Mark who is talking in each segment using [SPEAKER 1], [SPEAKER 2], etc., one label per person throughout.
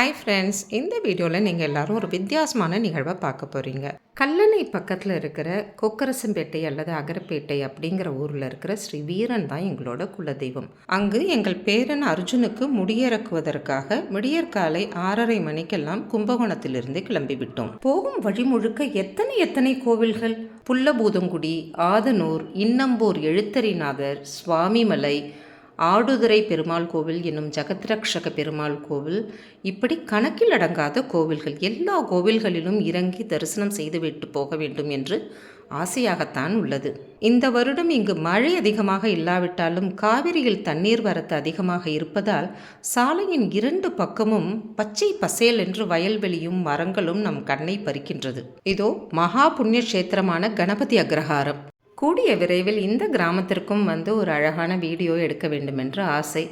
[SPEAKER 1] Hi friends இந்த வீடியோவில் நீங்கள் எல்லாரும் ஒரு வித்தியாசமான நிகழ்வை பார்க்க போகிறீங்க கல்லணை பக்கத்தில் இருக்கிற கொக்கரசம்பேட்டை அல்லது அகரப்பேட்டை அப்படிங்கிற ஊரில் இருக்கிற ஸ்ரீ வீரன் தான் எங்களோட குலதெய்வம். அங்கு எங்கள் பேரன் அர்ஜுனுக்கு முடியிறக்குவதற்காக விடியற்காலை ஆறரை மணிக்கெல்லாம் கும்பகோணத்திலிருந்து கிளம்பி விட்டோம். போகும் வழி முழுக்க எத்தனை எத்தனை கோவில்கள்? புல்லபூதங்குடி ஆதனூர் இன்னம்பூர் எழுத்தரிநாதர் சுவாமிமலை ஆடுதுறை பெருமாள் கோவில் என்னும் ஜகத்ரக்ஷக பெருமாள் கோவில். இப்படி கணக்கில் அடங்காத கோவில்கள் எல்லா கோவில்களிலும் இறங்கி தரிசனம் செய்துவிட்டு போக வேண்டும் என்று ஆசையாகத்தான் உள்ளது. இந்த வருடம் இங்கு மழை அதிகமாக இல்லாவிட்டாலும் காவிரியில் தண்ணீர் வரத்து அதிகமாக இருப்பதால் சாலையின் இரண்டு பக்கமும் பச்சை பசேல் என்று வயல்வெளியும் மரங்களும் நம் கண்ணை பறிக்கின்றது. இதோ மகா புண்ணிய கஷேத்திரமான கணபதி அக்ரஹாரம். கூடிய விரைவில் இந்த கிராமத்திற்கும் வந்து ஒரு அழகான வீடியோ எடுக்க வேண்டுமென்று ஆசை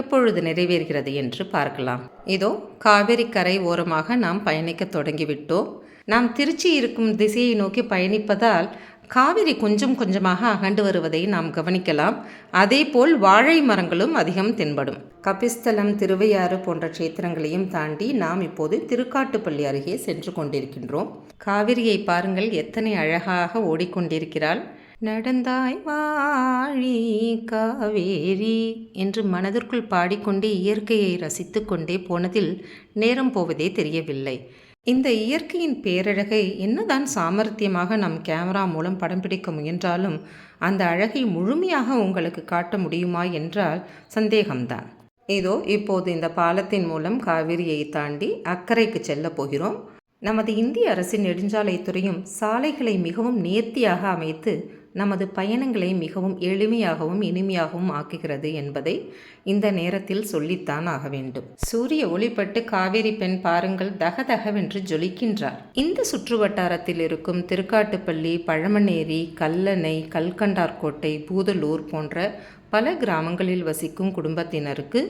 [SPEAKER 1] எப்பொழுது நிறைவேறுகிறது என்று பார்க்கலாம். இதோ காவிரி கரை ஓரமாக நாம் பயணிக்க தொடங்கிவிட்டோம். நாம் திருச்சி இருக்கும் திசையை நோக்கி பயணிப்பதால் காவிரி கொஞ்சம் கொஞ்சமாக அகண்டு வருவதை நாம் கவனிக்கலாம். அதேபோல் வாழை மரங்களும் அதிகம் தென்படும். கபிஸ்தலம் திருவையாறு போன்ற க்ஷேத்திரங்களையும் தாண்டி நாம் இப்போது திருக்காட்டுப்பள்ளி அருகே சென்று கொண்டிருக்கின்றோம். காவிரியை பாருங்கள் எத்தனை அழகாக ஓடிக்கொண்டிருக்கிறாள். நடந்தாய் வாழி காவேரி என்று மனதிற்குள் பாடிக்கொண்டே இயற்கையை ரசித்து கொண்டே போனதில் நேரம் போவதே தெரியவில்லை. இந்த இயற்கையின் பேரழகை என்னதான் சாமர்த்தியமாக நம் கேமரா மூலம் படம் பிடிக்க முயன்றாலும் அந்த அழகை முழுமையாக உங்களுக்கு காட்ட முடியுமா என்றால் சந்தேகம்தான். இதோ இப்போது இந்த பாலத்தின் மூலம் காவிரியை தாண்டி அக்கறைக்கு செல்ல போகிறோம். நமது இந்திய அரசின் நெடுஞ்சாலைத்துறையும் சாலைகளை மிகவும் நேர்த்தியாக அமைத்து நமது பயணங்களை மிகவும் எளிமையாகவும் இனிமையாகவும் ஆக்குகிறது என்பதை இந்த நேரத்தில் சொல்லித்தான் ஆக வேண்டும். சூரிய ஒளிப்பட்டு காவேரி பெண் பாருங்கள் தகதகவென்று ஜொலிக்கின்றார். இந்த சுற்று வட்டாரத்தில் இருக்கும் திருக்காட்டுப்பள்ளி பழமநேரி கல்லணை கல்கண்டார்கோட்டை பூதலூர் போன்ற பல கிராமங்களில் வசிக்கும் குடும்பத்தினருக்கு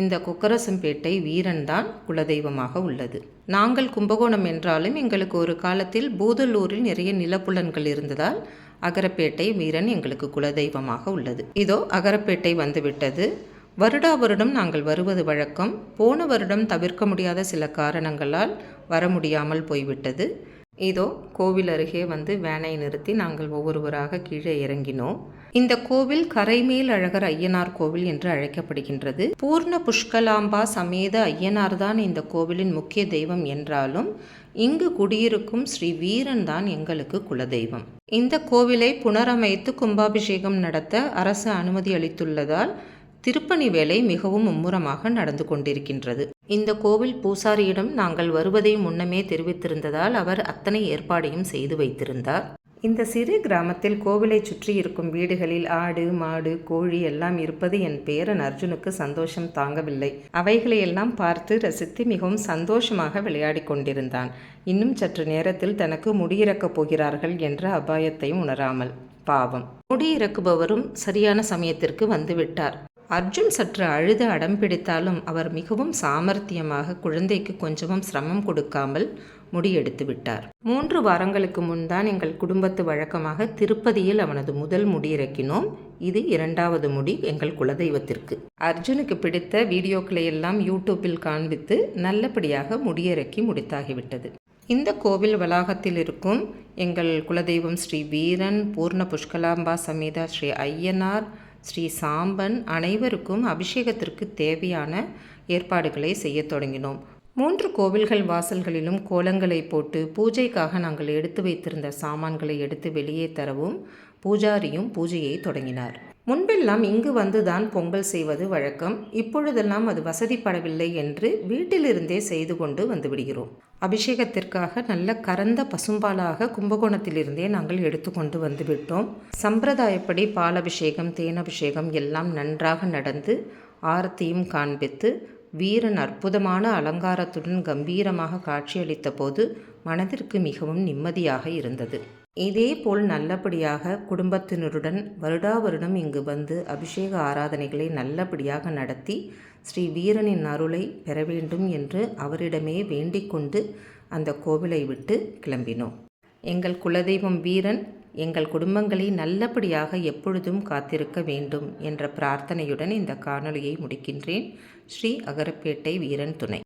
[SPEAKER 1] இந்த கொக்கரசம்பேட்டை வீரன்தான் குலதெய்வமாக உள்ளது. நாங்கள் கும்பகோணம் என்றாலும் எங்களுக்கு ஒரு காலத்தில் பூதலூரில் நிறைய நிலப்புலன்கள் இருந்ததால் அகரப்பேட்டை வீரன் எங்களுக்கு குலதெய்வமாக உள்ளது. இதோ அகரப்பேட்டை வந்துவிட்டது. வருடா வருடம் நாங்கள் வருவது வழக்கம். போன வருடம் தவிர்க்க முடியாத சில காரணங்களால் வர முடியாமல் போய்விட்டது. இதோ கோவில் அருகே வந்து வேனை நிறுத்தி நாங்கள் ஒவ்வொருவராக கீழே இறங்கினோம். இந்த கோவில் கரைமேல் அழகர் ஐயனார் கோவில் என்று அழைக்கப்படுகின்றது. பூர்ண புஷ்கலாம்பா சமேத ஐயனார் தான் இந்த கோவிலின் முக்கிய தெய்வம் என்றாலும் இங்கு குடியிருக்கும் ஸ்ரீ வீரன் தான் எங்களுக்கு குலதெய்வம். இந்த கோவிலை புனரமைத்து கும்பாபிஷேகம் நடத்த அரசு அனுமதி அளித்துள்ளதால் திருப்பணி வேலை மிகவும் மும்முரமாக நடந்து கொண்டிருக்கின்றது. இந்த கோவில் பூசாரியிடம் நாங்கள் வருவதை முன்னமே தெரிவித்திருந்ததால் அவர் அத்தனை ஏற்பாடையும் செய்து வைத்திருந்தார். இந்த சிறு கிராமத்தில் கோவிலை சுற்றி இருக்கும் வீடுகளில் ஆடு மாடு கோழி எல்லாம் இருப்பது என் பேரன் அர்ஜுனுக்கு சந்தோஷம் தாங்கவில்லை. அவைகளை எல்லாம் பார்த்து ரசித்து மிகவும் சந்தோஷமாக விளையாடி கொண்டிருந்தான். இன்னும் சற்று நேரத்தில் தனக்கு முடியிறக்கப் போகிறார்கள் என்ற அபாயத்தையும் உணராமல். பாவம். முடியிறக்குபவரும் சரியான சமயத்திற்கு வந்துவிட்டார். அர்ஜுன் சற்று அழுது அடம்பிடித்தாலும் அவர் மிகவும் சாமர்த்தியமாக குழந்தைக்கு கொஞ்சமும் சிரமம் கொடுக்காமல் முடியெடுத்து விட்டார். மூன்று வாரங்களுக்கு முன்தான் எங்கள் குடும்பத்து வழக்கமாக திருப்பதியில் அவனது முதல் முடியிறக்கினோம் இது இரண்டாவது முடி எங்கள் குலதெய்வத்திற்கு. அர்ஜுனுக்கு பிடித்த வீடியோக்களை எல்லாம் யூடியூப்பில் காண்பித்து நல்லபடியாக முடியிறக்கி முடித்தாகிவிட்டது. இந்த கோவில் வளாகத்தில் இருக்கும் எங்கள் குலதெய்வம் ஸ்ரீ வீரன் பூர்ண புஷ்கலாம்பா சமேதா ஸ்ரீ ஐயனார் ஸ்ரீ சாம்பன் அனைவருக்கும் அபிஷேகத்திற்கு தேவையான ஏற்பாடுகளை செய்ய தொடங்கினோம். மூன்று கோவில்கள் வாசல்களிலும் கோலங்களை போட்டு பூஜைக்காக நாங்கள் எடுத்து வைத்திருந்த சாமான்களை எடுத்து வெளியே தரவும் பூஜாரியும் பூஜையை தொடங்கினார். முன்பெல்லாம் இங்கு வந்துதான் பொங்கல் செய்வது வழக்கம். இப்பொழுதெல்லாம் அது வசதிப்படவில்லை என்று வீட்டிலிருந்தே செய்து கொண்டு வந்துவிடுகிறோம். அபிஷேகத்திற்காக நல்ல கரந்த பசும்பாலாக கும்பகோணத்திலிருந்தே நாங்கள் எடுத்துக்கொண்டு வந்துவிட்டோம் சம்பிரதாயப்படி பாலபிஷேகம் தேனபிஷேகம் எல்லாம் நன்றாக நடந்து ஆரத்தியும் காண்பித்து வீரன் அற்புதமான அலங்காரத்துடன் கம்பீரமாக காட்சியளித்த போது மனதிற்கு மிகவும் நிம்மதியாக இருந்தது. இதேபோல் நல்லபடியாக குடும்பத்தினருடன் வருடா வருடம் இங்கு வந்து அபிஷேக ஆராதனைகளை நல்லபடியாக நடத்தி ஸ்ரீ வீரனின் அருளை பெற வேண்டும் என்று அவரிடமே வேண்டிக்கொண்டு அந்த கோவிலை விட்டு கிளம்பினோம். எங்கள் குலதெய்வம் வீரன் எங்கள் குடும்பங்களை நல்லபடியாக எப்பொழுதும் காத்திருக்க வேண்டும் என்ற பிரார்த்தனையுடன் இந்த காணொலியை முடிக்கின்றேன். ஸ்ரீ அகரப்பேட்டை வீரன் துணை.